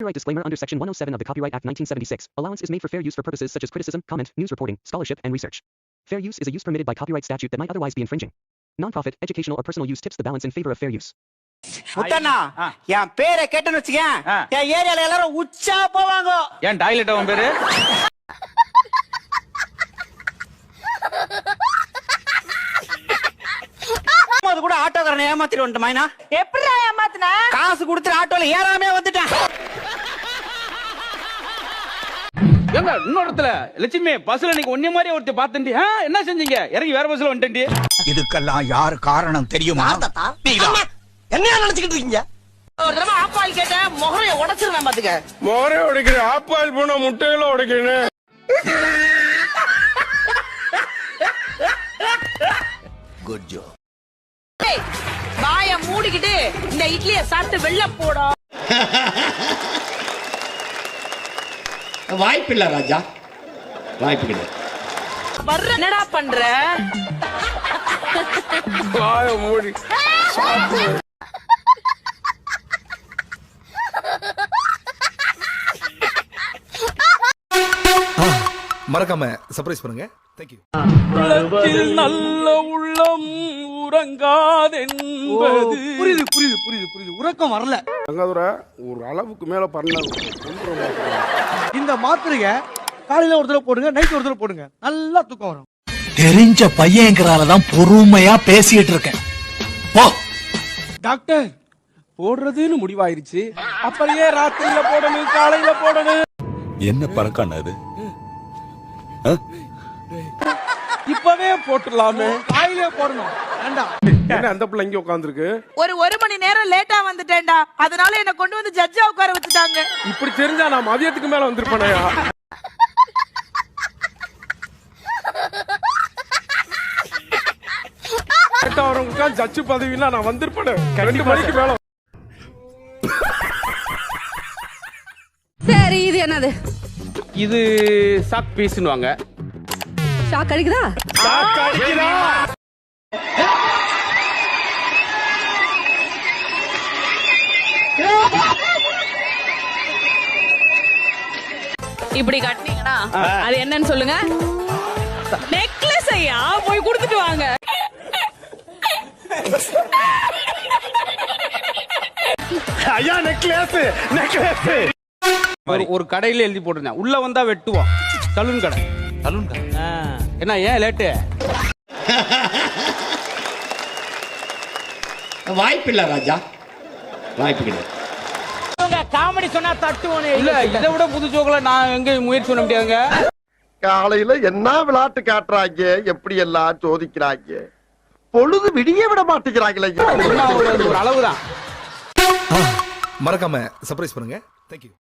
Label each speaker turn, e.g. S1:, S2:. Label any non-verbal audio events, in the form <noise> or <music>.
S1: Copyright disclaimer under Section 107 of the Copyright Act 1976. Allowance is made for fair use for purposes such as criticism, comment, news reporting, scholarship, and research. Fair use is a use permitted by copyright statute that might otherwise be infringing. Nonprofit, educational, or personal use tips the balance in favor of fair use.
S2: Muthanna
S3: ஆ.
S2: என் பேரை கேட்டேன்னு வச்சுக்கேன்
S3: ஆ.
S2: என் ஏரியால எல்லாரும் உச்சா போவாங்க
S3: ஏன் toilet அவன் பேரு
S2: அது கூட ஆட்டோக்காரனை ஏமாத்திட்டு வந்துட்டு மைனா
S4: எப்படிடா ஏமாத்துன
S2: காசு கொடுத்துட்டு ஆட்டோல ஏறாமே வந்துட்டேன்
S3: ஏங்க இன்னொருத்துல லட்சுமி பஸ்ல நீங்க ஒன்னே மாதிரி ஒருத்தர் பாத்தண்டி என்ன செஞ்சீங்க? இறங்கி வேற பஸ்ல வந்துட்டேன்டி.
S5: இதுக்கெல்லாம் யார் காரணம் தெரியுமா.
S2: என்னையா நினைச்சுக்கிட்டு இருக்கீங்க?
S4: ஒரு தடவை ஆப்பாயில் கேட்டேன் முகரைய உடைச்சிருவேன் பாத்துக்க
S6: மோரே உடைக்கிறேன். ஆப்பாயில் போன முட்டையில உடைக்கிறேன்
S5: குட் ஜோ
S4: வாய மூடிக்கிட்டு இந்த இட்லிய சாப்பிட்டு வெளில போடா. <laughs>
S7: வாய்ப்பில்லை ராஜா. வாய்ப்பு கிடையாது
S4: வர்ற என்னடா பண்ற?
S6: வாய மூடி.
S8: மறக்காம சர்ப்ரைஸ் பண்ணுங்க. தேங்க்யூ
S3: உள்ளத்தில் நல்ல உள்ளம் உறங்காதென்பது.
S9: புரியுது புரியுது புரியுது புரியுது. உறக்கம் வரல.
S6: ஒரு அளவுக்கு மேல பண்ண
S9: இந்த மாத்திரைய காலையில ஒரு தடவை போடுங்க நைட் ஒரு தடவை போடுங்க. நல்லா தூக்கம் வரும்.
S5: தெரிஞ்ச பையங்கிறால தான் பொறுமையா பேசிட்டு இருக்கேன். போ.
S3: டாக்டர் போடுறதுன்னு முடிவாயிருச்சு. ஏன் ராத்திரியில போடணும் காலையில போடணும்.
S8: என்ன பறக்கான அது?
S3: இப்பவே போட்டுடலாமே.
S9: காலையிலே போடணும். வேண்டாம்
S6: என்ன அந்த பிள்ளை இங்க உட்காந்துருக்கு
S4: ஒரு ஒரு மணி நேரம் லேட்டா வந்துட்டேன்டா. அதனால என்ன கொண்டு வந்து ஜட்ஜா உட்கார வச்சுட்டாங்க.
S6: இப்படி தெரிஞ்சா நான் மதியத்துக்கு மேல வந்திருப்பேனையா? கரெக்டா வரவங்களுக்கா ஜட்ஜு பதவினா நான் வந்திருப்பேன். ரெண்டு மணிக்கு மேல
S10: சரி இது என்னது?
S3: இது சாக் பீஸ்னுவாங்க
S10: ஷாக் அடிக்குதா? இப்படி கட்டினீங்கன்னா அது என்னன்னு சொல்லுங்க. நெக்லஸ் ஐயா போய் கொடுத்துட்டு வாங்க.
S6: ஐயா நெக்லஸ் நெக்லஸ்
S3: ஒரு ஒரு கடையில எழுதி போட்டிருந்தேன். உள்ள வந்தா வெட்டுவோம் சலூன் கடை. சலூன் கடை? என்ன ஏன் லேட்டு
S7: வாய்ப்பில்லை ராஜா. வாய்ப்பு கிடையாது.
S2: காமெடி சொன்னா தட்டுவோனே
S3: இல்ல இதை விட புது ஜோக்கல நான் எங்க முயற்சி பண்ண முடியாதுங்க?
S6: காலையில என்ன விளையாட்டு காட்டுறாங்க? எப்படி எல்லாம் சோதிக்கிறாங்க? பொழுது விடிய விட மாட்டேங்கிறாங்களே.
S3: ஒரு ஒரு அளவுதான்.
S8: மறக்காம சர்ப்ரைஸ் பண்ணுங்க. தேங்க்யூ